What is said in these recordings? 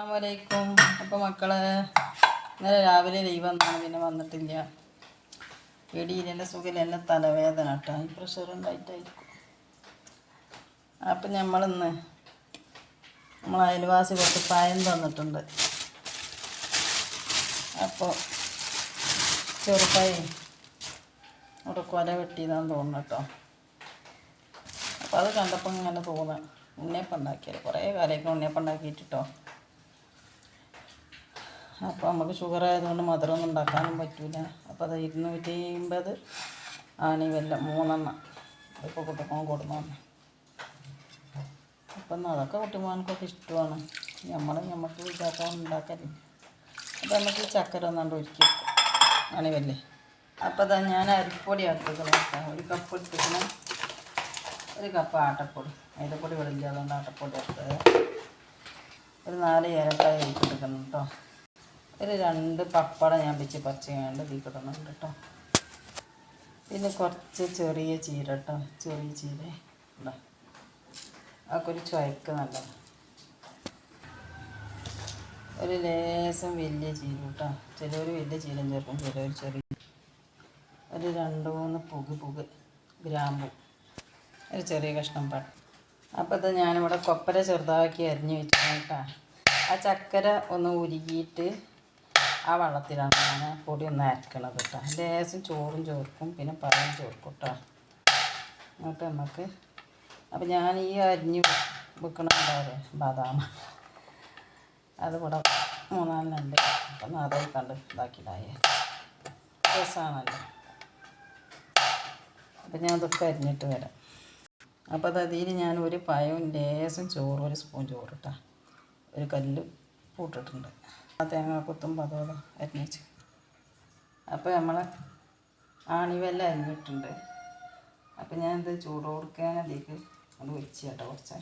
അസ്സാമലൈക്കും അപ്പോൾ മക്കളെ ഇന്നലെ രാവിലെ ലീവ് വന്നാണ് പിന്നെ വന്നിട്ടില്ല. എടിയിലെല്ലാം സുഖം എല്ലാം തലവേദന കേട്ടോ. ഈ പ്രഷർ ഉണ്ടായിട്ടായിരിക്കും. അപ്പം നമ്മളിന്ന് നമ്മൾ അയൽവാസി കുറച്ച് പായം തന്നിട്ടുണ്ട്. അപ്പോൾ ചെറുപ്പായി അവിടെ കൊല വെട്ടിയതാന്ന് തോന്നുന്നു കേട്ടോ. അപ്പോൾ അത് കണ്ടപ്പോൾ ഇങ്ങനെ തോന്നുക ഉണ്ണിയപ്പം ഉണ്ടാക്കിയത്. കുറേ കാലമൊക്കെ ഉണ്ണിയപ്പം ഉണ്ടാക്കിയിട്ടോ അപ്പോൾ നമുക്ക് ഷുഗർ ആയതുകൊണ്ട് മധുരമൊന്നും ഉണ്ടാക്കാനും പറ്റില്ല അപ്പോൾ അത് ഇരുന്നൂറ്റി അമ്പത് ആണ് ഈ വെല്ലം മൂന്നെണ്ണം. ഇപ്പോൾ കുട്ടിമോൻ കൊടുന്നു അപ്പം അതൊക്കെ കുട്ടിമോനക്കൊക്കെ ഇഷ്ടമാണ്. നമ്മൾ നമുക്ക് വിചാരിക്കാൻ ഉണ്ടാക്കല്ലേ അപ്പം നമുക്ക് ചക്കര ഒന്നാണ്ട് ഒരുക്കി അണിവല്ലേ അപ്പോൾ അതാ ഞാൻ അരിപ്പൊടി എടുത്തുക്കണം ഒരു കപ്പ് എടുത്തേക്കണം ഒരു കപ്പ് ആട്ടപ്പൊടി. അരിപ്പൊടി ഇവിടെ ഇല്ല അതുകൊണ്ട് ആട്ടപ്പൊടി എടുത്തത്. ഒരു നാല് ഏലക്കായ എടുക്കണം കേട്ടോ. ഒരു രണ്ട് പപ്പടം ഞാൻ വെച്ച് പച്ചയാണ്ട് തീ കിടന്നുണ്ട് കേട്ടോ. പിന്നെ കുറച്ച് ചെറിയ ചീര കേട്ടോ. ചെറിയ ചീര. ഉണ്ടോ അതൊക്കെ ഒരു ചുവയ്ക്ക് നല്ലതാണ് ഒരു ലേശം വലിയ ചീര കേട്ടോ. ചിലവർ വലിയ ചീരം ചേർക്കും. ചിലവർ ചെറിയ ഒരു രണ്ട് മൂന്ന് പുകു പുക ഗ്രാമ്പു. ഒരു ചെറിയ കഷ്ണം പാട്ട് അപ്പോൾ ഇത് ഞാനിവിടെ കൊപ്പര ചെറുതാക്കി അരിഞ്ഞ് വെച്ചിട്ടാണ് കേട്ടോ. ആ ചക്കര ഒന്ന് ഉരുകിയിട്ട് ആ വെള്ളത്തിലാണ് ഞാൻ പൊടി ഒന്ന് അരക്കണത് കേട്ടോ. ലേശം ചോറും ചോർക്കും പിന്നെ പഴം ചോർക്കും കേട്ടോ. എന്നിട്ട് നമുക്ക് അപ്പം ഞാൻ ഈ അരിഞ്ഞ് വെക്കണുണ്ടാവില്ലേ ബദാം. അത് ഇവിടെ മൂന്നാലിനുണ്ട് അപ്പം അതായി കണ്ട് ഇതാക്കിയിടായ രസമാണല്ലോ അപ്പം ഞാൻ അതൊക്കെ അരിഞ്ഞിട്ട് വരാം. അപ്പോൾ അത് അതിൽ ഞാൻ ഒരു പഴവും ലേശം ചോറ് ഒരു സ്പൂൺ ചോറ് ഇട്ടാ ഒരു കല്ല് പൂട്ടിട്ടുണ്ട്. തേങ്ങ കുത്തുമ്പോൾ അതോടെ അരിഞ്ഞേച്ച്. അപ്പോൾ നമ്മൾ ആണിവെല്ലാം അരിഞ്ഞിട്ടുണ്ട്. അപ്പം ഞാനിത് ചൂട് കൊടുക്കാൻ അതിലേക്ക് അത് വെച്ച് കേട്ടോ കുറച്ച്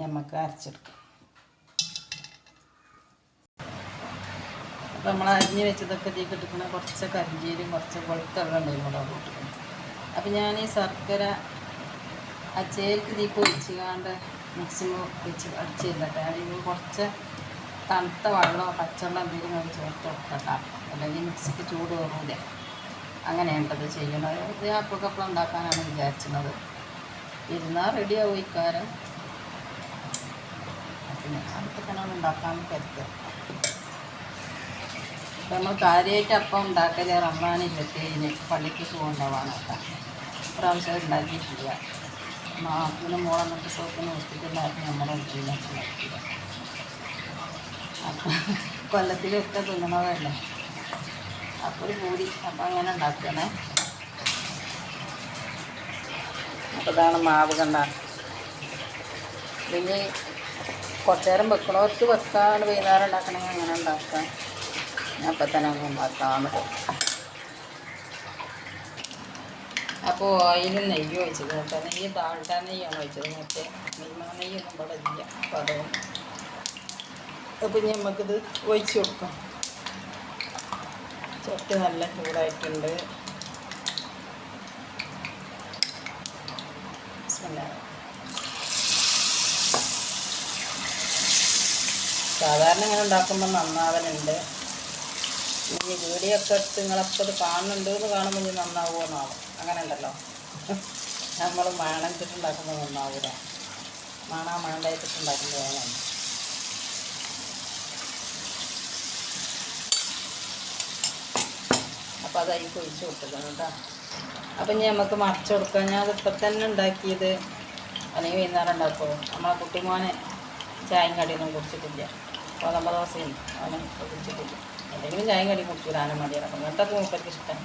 നമുക്ക് അരച്ചെടുക്കാം. അപ്പോൾ നമ്മൾ അരിഞ്ഞ് വെച്ചതൊക്കെ ഇതിലേക്ക് എടുക്കുന്ന കുറച്ച് കരിഞ്ചീരും കുറച്ച് വെളുത്തുള്ള ഉണ്ടായിരുന്നു കൂടെ ഇട്ടിക്കണം അപ്പോൾ ഞാൻ ഈ ശർക്കര ആ ചേർക്ക് ഇതിലേക്ക് ഒഴിച്ചുകാണ്ട് മാക്സിമം വെച്ച് അടിച്ചിരുന്നട്ടെ അല്ലെങ്കിൽ കുറച്ച് തണുത്ത വെള്ളമോ പച്ചവെള്ളം എന്തെങ്കിലും അത് ചേർത്ത് കൊടുക്കട്ടാം അല്ലെങ്കിൽ മിക്സിക്ക് ചൂട് കയറൂല അങ്ങനെയുണ്ടത് ചെയ്യണത് ഇത് അപ്പക്കപ്പളം ഉണ്ടാക്കാനാണ് വിചാരിച്ചത്. ഇരുന്നാൽ റെഡി ആവും ഇക്കാരം പിന്നെ അടുത്തൊക്കെയാണ് ഉണ്ടാക്കാൻ കരുത്ത് ഇപ്പം നമ്മൾ കാര്യമായിട്ട് അപ്പം ഉണ്ടാക്കൽ റമ്മാൻ ഇരുപത്തേഴിന് പള്ളിക്ക് കേട്ടോ. പ്രാവശ്യം ഉണ്ടാക്കിയിട്ടില്ല. നാട്ടിന് മോളെ എന്നിട്ട് സോപ്പിന് ഹോസ്പിറ്റലിലായിരുന്നു. നമ്മളെ ഉണ്ടാക്കിയില്ല അപ്പം കൊല്ലത്തിലൊക്കെ തിന്നണതല്ലേ അപ്പോൾ ഒരു പൂരി. അപ്പം അങ്ങനെ ഉണ്ടാക്കണേ. അപ്പോൾ ഇതാണ് മാവ് കണ്ട. പിന്നെ കുറച്ച് നേരം വെക്കണവർക്ക് വെക്കാണ്ട് വൈകുന്നേരം ഉണ്ടാക്കണമെങ്കിൽ അങ്ങനെ ഉണ്ടാക്കാം. ഞാൻ അപ്പം തന്നെ അങ്ങ് ഉണ്ടാക്കാമെന്ന് അപ്പോൾ ഓയിലും നെയ്യ് ഒഴിച്ചത് കേട്ടോ. നെയ്യ് താഴ്ത്ത നെയ്യാണ് ഒഴിച്ചത്. മറ്റേ മിൽമ നെയ്യൊന്നും ഇവിടെ ഇല്ല. അപ്പോൾ അതുകൊണ്ട് അപ്പം നമുക്കിത് ഒഴിച്ച് കൊടുക്കാം. ചട്ടി നല്ല ചൂടായിട്ടുണ്ട്. സാധാരണ ഇങ്ങനെ ഉണ്ടാക്കുമ്പോൾ നന്നാവലുണ്ട്. ഈ വീഡിയോ ഒക്കെ എടുത്ത് നിങ്ങളപ്പോൾ ഇത് കാണുന്നുണ്ട് എന്ന് കാണുമ്പോൾ ഇത് നന്നാവുമോ എന്നാവും. അങ്ങനെ ഉണ്ടല്ലോ നമ്മൾ മാണച്ചിട്ടുണ്ടാക്കുമ്പോൾ നന്നാവൂല. മാണാ മാണ്ടായിട്ടിട്ടുണ്ടാക്കുമ്പോൾ വേണം അപ്പോൾ അത് അതിൽ ഒഴിച്ച് കൊടുക്കണം കേട്ടോ. അപ്പം ഇനി നമുക്ക് മറിച്ച് കൊടുക്കാം. ഞാൻ ഇപ്പം തന്നെ ഉണ്ടാക്കിയത് അല്ലെങ്കിൽ വൈകുന്നേരം ഉണ്ടാക്കുമോ നമ്മളെ കുട്ടിമോനെ ചായയും കടിയൊന്നും കുടിച്ചിട്ടില്ല. ഗോതമ്പ് ദോശയും അവനും കുടിച്ചിട്ടില്ല. എന്തെങ്കിലും ചായയും കടി കുടിച്ചു ആനും മതിയാണ് അപ്പം ഇങ്ങനത്തെ മൂപ്പർക്ക് ഇഷ്ടം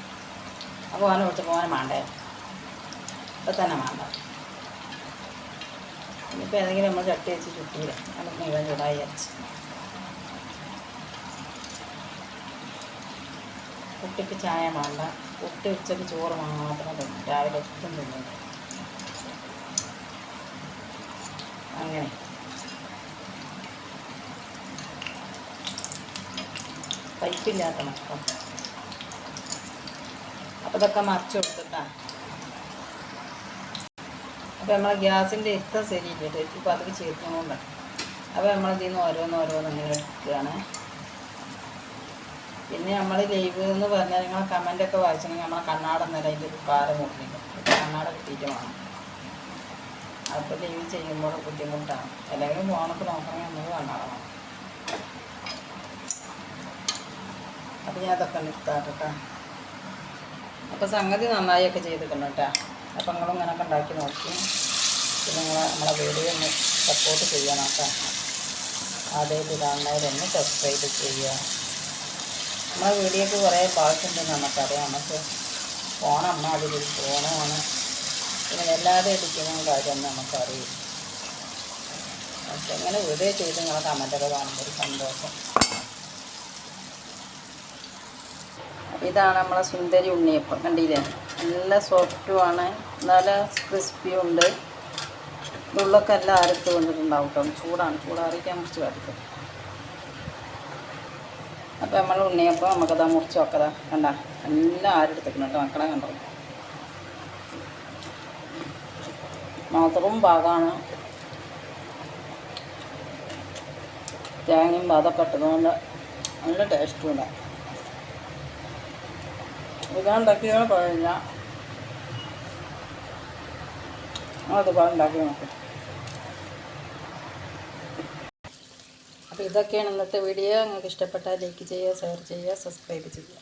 അപ്പോൾ അവനെ കുറിച്ച് പോകാനും വേണ്ടേ ഇപ്പം തന്നെ വേണ്ട ഇനിയിപ്പോൾ ഏതെങ്കിലും നമ്മൾ ചട്ടി വെച്ച് ചുറ്റൂല നമുക്ക് മുഴുവൻ ചൂടായി അരച്ച് കുട്ടിക്ക് ചായ വേണ്ട. കുട്ടി ഉച്ചയ്ക്ക് ചോറ് മാത്രം തിന്നും. രാവിലെ ഒട്ടും തിന്നില്ല അങ്ങനെ. പൈപ്പില്ലാത്ത മക്കം അപ്പോൾ ഇതൊക്കെ മറിച്ച് കൊടുത്തിട്ടാ. അപ്പോൾ നമ്മളെ ഗ്യാസിന്റെ എത്തം ശരിയില്ല. ഇപ്പോൾ അതൊക്കെ ചേർക്കണോണ്ടാണ് അപ്പോൾ നമ്മളിതിൽ നിന്ന് ഓരോന്നോരോന്നിങ്ങനെ എടുക്കുകയാണ്. പിന്നെ നമ്മൾ ലൈവ് എന്ന് പറഞ്ഞാൽ നിങ്ങൾ കമന്റൊക്കെ വായിച്ചിട്ടുണ്ടെങ്കിൽ നമ്മളെ കണ്ണാട നിലയിൽ പാരം മുട്ടിക്കും കണ്ണാട കിട്ടിയിട്ട് വേണം. അപ്പോൾ ലൈവ് ചെയ്യുമ്പോൾ ബുദ്ധിമുട്ടാണ്. അല്ലെങ്കിൽ ഫോണൊക്കെ നോക്കണമെങ്കിൽ നമ്മൾ കണ്ണാട വേണം. അപ്പോൾ ഞാൻ അതൊക്കെ നിർത്താട്ടോ അപ്പോൾ സംഗതി നന്നായൊക്കെ ചെയ്തിട്ടുണ്ട് കേട്ടോ. അപ്പം നിങ്ങളും ഇങ്ങനെയൊക്കെ ഉണ്ടാക്കി നോക്കി. പിന്നെ നിങ്ങൾ നമ്മളെ വീഡിയോ ഒന്ന് സപ്പോർട്ട് ചെയ്യണം കേട്ടോ. ആദ്യമായിട്ട് കാണുന്നവരൊന്ന് സബ്സ്ക്രൈബ് ചെയ്യുക. നമ്മളെ വീഡിയോക്ക് കുറേ പാഴ്സുണ്ട് നമുക്കറിയാം. നമുക്ക് ഫോണമ്മ അതിലൊരു ഫോണാണ്. പിന്നെ എല്ലാവരും എടുക്കുന്ന കാര്യമൊന്നും നമുക്കറിയില്ല. പക്ഷെ ഇങ്ങനെ വീഡിയോ ചെയ്ത് നിങ്ങളെ കമന്റൊക്കെ കാണുമ്പോൾ ഒരു സന്തോഷം. ഇതാണ് നമ്മളെ സുന്ദരി ഉണ്ണിയപ്പം. കണ്ടില്ലേ? നല്ല സോഫ്റ്റുമാണ് നല്ല ക്രിസ്പിയും ഉണ്ട്. ഉള്ളൊക്കെ എല്ലാം അരത്ത് വന്നിട്ടുണ്ടാവും കേട്ടോ ചൂടാണ്. ചൂടാറിക്കാൻ കുറച്ച് കാട്ടിക്കും അപ്പോൾ നമ്മൾ ഉണ്ണിയപ്പം നമുക്കതാ മുറിച്ച് വെക്കതാ. കണ്ട? എല്ലാം ആരെടുത്തേക്കണം കേട്ടോ മക്കളെ കണ്ടോ? മാത്രവും പാകമാണ് തേങ്ങയും പാതൊക്കെ ഇട്ടതുകൊണ്ട് നല്ല ടേസ്റ്റും ഉണ്ടാവും ഇതാണ്ടാക്കിയാൽ കുഴയില്ല അത് ഉണ്ടാക്കി നോക്കും. അപ്പോൾ ഇതൊക്കെയാണ് ഇന്നത്തെ വീഡിയോ നിങ്ങൾക്ക് ഇഷ്ടപ്പെട്ടാൽ ലൈക്ക് ചെയ്യുക ഷെയർ ചെയ്യുക സബ്സ്ക്രൈബ് ചെയ്യുക.